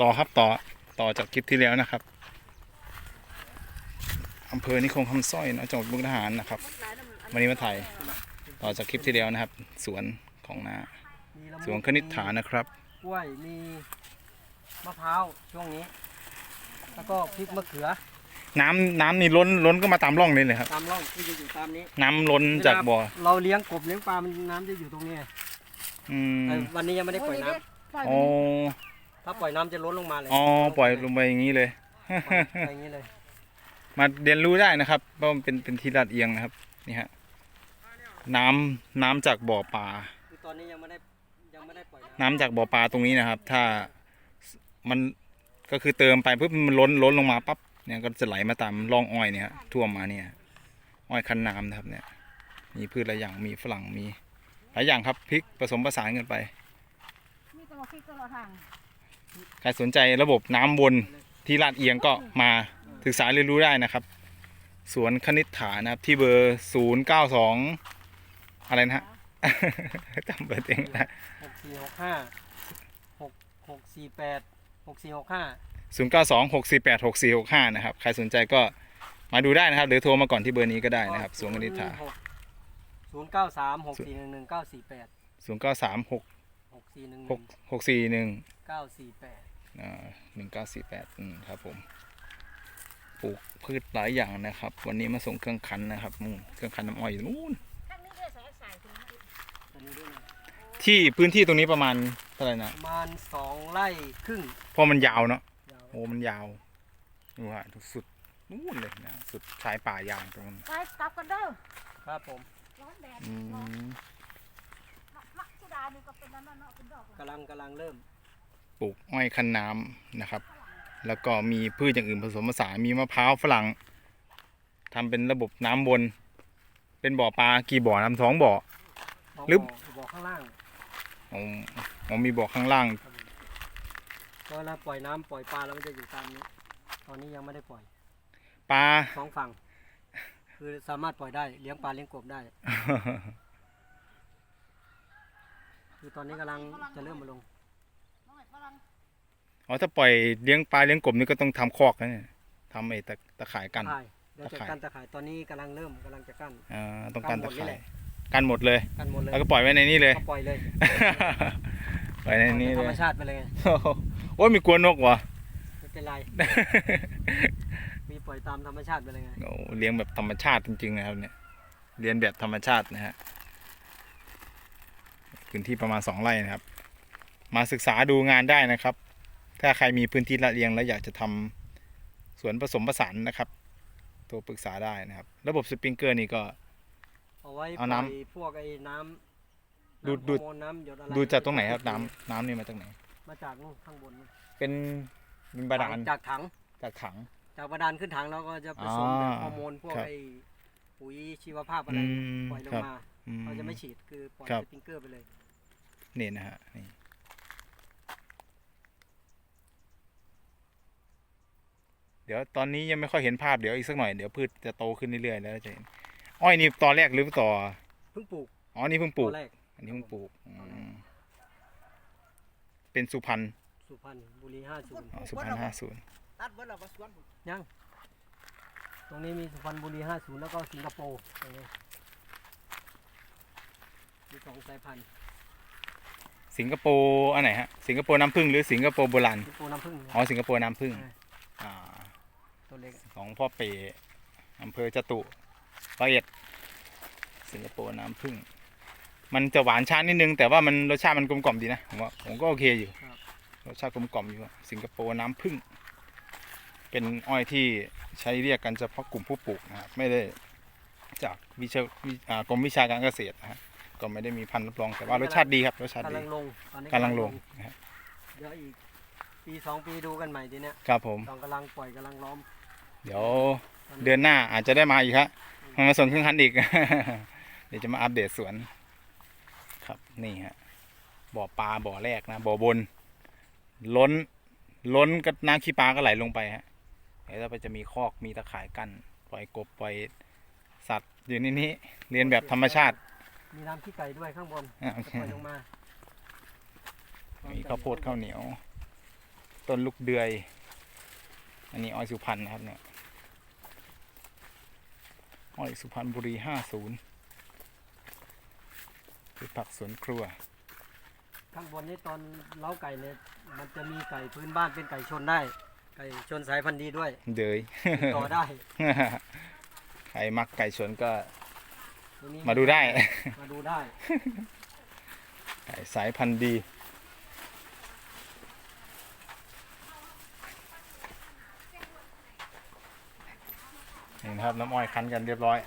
ต่อครับต่อต่อจากคลิปที่แล้วนะครับอำเภอนิคมคำสร้อยเนอะจังหวัดมุกดาหารนะครับวันนี้มาถ่ายต่อจากคลิปที่แล้วนะครับ สวนของนามีละมุดสวนคณิษฐานะครับกล้วยมีมะพร้าวช่วงนี้ แล้วก็พริกมะเขือ น้ำน้ำนี่ล้นล้นก็มาตามร่องนี่เลยครับตามร่องที่จะอยู่ตามนี้ น้ำล้นจากบ่อเวลเราเลี้ยงกบเลี้ยงปลามันน้ำจะอยู่ตรงนี้อืมแต่วันนี้ยังไม่ได้ปล่อยน้ำอ๋อ ถ้าปล่อยน้ำจะล้นลงมาเลยอ๋อปล่อยลงไปอย่างนี้เลยปล่อยไปอย่างนี้เลย มาเรียนรู้ได้นะครับเพราะมันเป็นเป็นที่ลาดเอียงนะครับ นี่ฮะน้ำน้ำจากบ่อปลาคือตอนนี้ยังไม่ได้ยังไม่ได้ปล่อยน้น้ำจากบ่อปลาตรงนี้นะครับ ถ้ามันก็คือเติมไปปุ๊บมันล้นล้นลงมาปั๊บเนี่ยก็จะไหลมาตามร่องอ้อยเนี่ยฮะท่วมมาเนี่ยอ้อยคันน้ำนะครับเนี่ย มีพืชหลายอย่างมีฝรั่งมีหลายอย่างครับพริกผสมผสานกันไป มีตัวพริกตลอดทาง ใครสนใจระบบน้ำวนที่ลาดเอียงก็มาศึกษาเรียนรู้ได้นะครับ สวนคณิษฐานะครับที่เบอร์ศูนย์เก้าสองอะไรนะฮะจำเบอร์เองนะำหกสี่หกห้าหกหกสี่แปดหกสี่หกห้าศูนย์เก้าสองหกสี่แปดหกสี่หกห้านะครับ ใครสนใจก็มาดูได้นะครับ หรือโทรมาก่อนที่เบอร์นี้ก็ได้นะครับสวนคณิษฐาศูนย์เก้าสามหกสี่หนึ่งหนึ่ง เก้าสี่แปดศูนย์เก้าสามหกหกสี่หนึ่งหหนึ่กงหกสี่หนึ่งเก้าสี่แปดหนึ่งเก้าสี่แปดครับผมปลูกพืชหลายอย่างนะครับ วันนี้มาส่งเครื่องคันนะครับนู่นเครื่องคันน้ำอ้อยอยู่นู่นข้างนี้ด้วยสายสายถึงนะอันนี้ด้วยนะที่พื้นที่ตรงนี้ประมาณเท่าไหร่นะประมาณสองไร่ครึ่งเพราะมันยาวเนาะยาวโอ้มันยาวดูฮะสุดนู่นเลยนะสุดชายป่ายางตรงนั้นไปกลับกันเด้อครับผมร้อนแดดอืร้อนมมะมะสุดานี่ก็เป็นนั่นเนาะเป็นดอกกำลังกำลังเริ่ม ปลูกอ้อยคันน้ำนะครับ แล้วก็มีพืชอย่างอื่นผสมผสานมีมะพร้าวฝรั่งทำเป็นระบบน้ำวน เป็นบ่อปลากี่บ่อน้ำท้องบ่อ ลึกบ่อบ่อข้างล่างอ๋ออ๋อมีบ่อข้างล่างเวลาปล่อยน้ำปล่อยปลาแล้วมันจะอยู่ตามนี้ ตอนนี้ยังไม่ได้ปล่อยปลา สองฝั่ง คือสามารถปล่อยได้เลี้ยงปลาเลี้ยงกบได้ คือตอนนี้กำลังจะเริ่มมาลงน้ อยฝรั่งอ๋อถ้าปล่อยเลี้ยงปลาเลี้ยงกบนี่ก็ต้องทำคอกนะเนี่ยทำไอ้ตะตะข่ายกันใช่เดี๋ยวจะตะข่ายกั้นตะข่ายตอนนี้กำลังเริ่มกำลังจะกั้นอ่าต้องการตะกันหมดนี่ข่าแหยละกันหมดเลยกันหมดเลยแล้วก็ปล่อยไว้ในนี้เลยก็ปล่อยเลยปล่อยในนี้ธเลรรมยชาติไปเลยไงโอ้ยมีกลัวนกวะไม่เป็นไรมีปล่อยตามธรรมชาติไปเลยไงโอ้เลี้ยงแบบธรรมชาติจริงๆนะครับเนี่ยเรียนแบบธรรมชาตินะฮะพื้นที่ประมาณสองไร่นะครับ มาศึกษาดูงานได้นะครับ ถ้าใครมีพื้นที่ละเลียง แล้วอยากจะทำสวนผสมผสานนะครับโทรปรึกษาได้นะครับ ระบบสปริงเกอร์นี่ก็ เอาไว้เอาปน้ำล่อยพวกไอ้น้ำดูดน้ำดูดฮอร์โมนน้ำหยดอะไรดูจากตรงไหนครับน้ำน้ำนี่มาจากไหน มาจากนู่นข้างบนนู่นเป็นดินบาดาลจากถัง จากถัง จากบาดาลขึ้นถังเราก็จะผสมอ่าแบบฮอร์โมนพวกครับไอ้ปุ๋ยชีวภาพอะไรอืมปล่อยลงครับ มาอืมเราจะไม่ฉีดคือปล่อยครับ สปริงเกอร์ไปเลย นี่นะฮะนี่ เดี๋ยวตอนนี้ยังไม่ค่อยเห็นภาพเดี๋ยวอีกสักหน่อยเดี๋ยวพืชจะโตขึ้นเรื่อยๆแล้วจะเห็นอ้อยนี่ตอนแรกหรือต่อเพิ่งปลูกอ๋อนี่เพิ่งปลูกตัวแรก อันนี้เพิ่งปลูกอืมเป็นสุพรรณสุพรรณบุรีห้าศูนย์อ๋อสุพรรณห้าศูนย์ตัดเบิดแล้วว่าสวนผมยังตรงนี้มีสุพรรณบุรีห้าศูนย์แล้วก็สิงคโปร์ตรงนี้มีสองสายพันธุ์สิงคโปร์อันไหนฮะสิงคโปร์น้ำผึ้งหรือสิงคโปร์โบราณสิงคโปร์น้ำผึ้งอ๋อสิงคโปร์น้ำผึ้งอ่าอ่า ตัวเล็กของพ่อเปอำเภอจตุร้อยเอ็ดสิงคโปร์น้ำผึ้งมันจะหวานช้านิดนึง แต่ว่ามันรสชาติมันกลมกล่อมดีนะผมว่าผมก็โอเคอยู่รสชาติกลมกล่อมอยู่อะสิงคโปร์น้ำผึ้งเป็นอ้อยที่ใช้เรียกกันเฉพาะกลุ่มผู้ปลูกนะครับไม่ได้จากวิชาวิอ่ากรมวิชาการเกษตรนะฮะก็ไม่ได้มีพันธุ์รับรองแต่ว่ารสชาติดีครับรสชาติกำดีลังลงตอนนี้กำลังลงนะฮะเดี๋ยวอีกปีสองปีดูกันใหม่ทีเนี้ยครับผมตอนกำลังปล่อยกำลังล้อม เดี๋ยวเดือนหน้าอาจจะได้มาอีกฮะมาส่วนเครื่องคันอีก เดี๋ยวจะมาอัปเดตสวน ครับนี่ฮะบ่อปลาบ่อแรกนะบ่อบน ล้น ล้นก็น้ำขี้ปลาก็ไหลลงไปฮะเดี๋ยวเราไปจะมีคอกมีตะข่ายกั้นปล่อยกบปล่อยสัตว์อยู่ในนี้เรียนแบบธรรมชาติ มีน้ำขี้ไก่ด้วยข้างบนอะโอจะเค ปล่อยลงมามีข้าวโพดข้าวเหนียว ต้นลูกเดือย อันนี้อ้อยสุพรรณนะครับเนี่ย อ้อยสุพรรณบุรีห้าศูนย์คือผักสวนครัว ข้างบนนี้ตอนเล้าไก่เนี่ยมันจะมีไก่พื้นบ้านเป็นไก่ชนได้ ไก่ชนสายพันธุ์ดีด้วย เดยต่อได้ ใครมักไก่ชนก็ตรงนี้มาดูได้ มาดูได้ ไก่สายพันธุ์ดี นะครับ น้ำอ้อยคั้นกันเรียบร้อย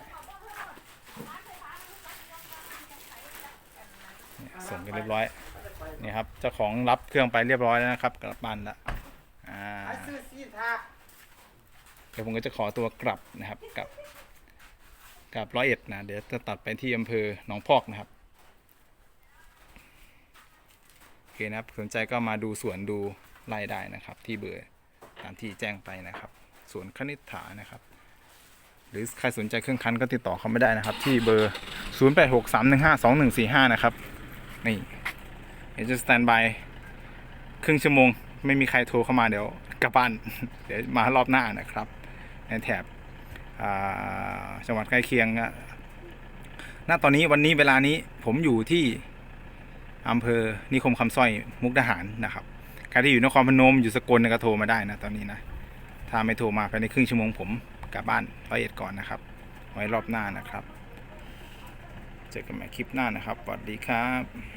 เนี่ยส่งกันเรียบร้อยนี่ครับเจ้าของรับเครื่องไปเรียบร้อยแล้วนะครับ กลับบ้านละอ่าเดี๋ยวผมก็จะขอตัวกลับนะครับกลับกลับร้อยเอ็ดนะเดี๋ยวจะตัดไปที่อำเภอหนองพอกนะครับโอเคนะครับสนใจก็มาดูสวนดูไล่ได้นะครับ ที่เบอร์ตามที่แจ้งไปนะครับสวนคณิษฐานะครับ หรือใครสนใจเครื่องคันก็ติดต่อเขาไม่ได้นะครับ ที่เบอร์ 0863152145 นะครับ นี่เดี๋ยวจะสแตนบายครึ่งชั่วโมง ไม่มีใครโทรเข้ามาเดี๋ยวกลับบ้านเดี๋ยวมารอบหน้านะครับ ในแถบจังหวัดใกล้เคียงอะณตอนนี้วันนี้เวลานี้ผมอยู่ที่อำเภอนิคมคำสร้อยมุกดาหารนะครับใครที่อยู่นครพนมอยู่สกลเนี่ยก็โทรมาได้นะตอนนี้นะถ้าไม่โทรมาภายในครึ่งชั่วโมงผม กลับบ้านร้อยเอ็ดก่อนนะครับ ไว้รอบหน้านะครับ เจอกันใหม่คลิปหน้านะครับสวัสดีครับ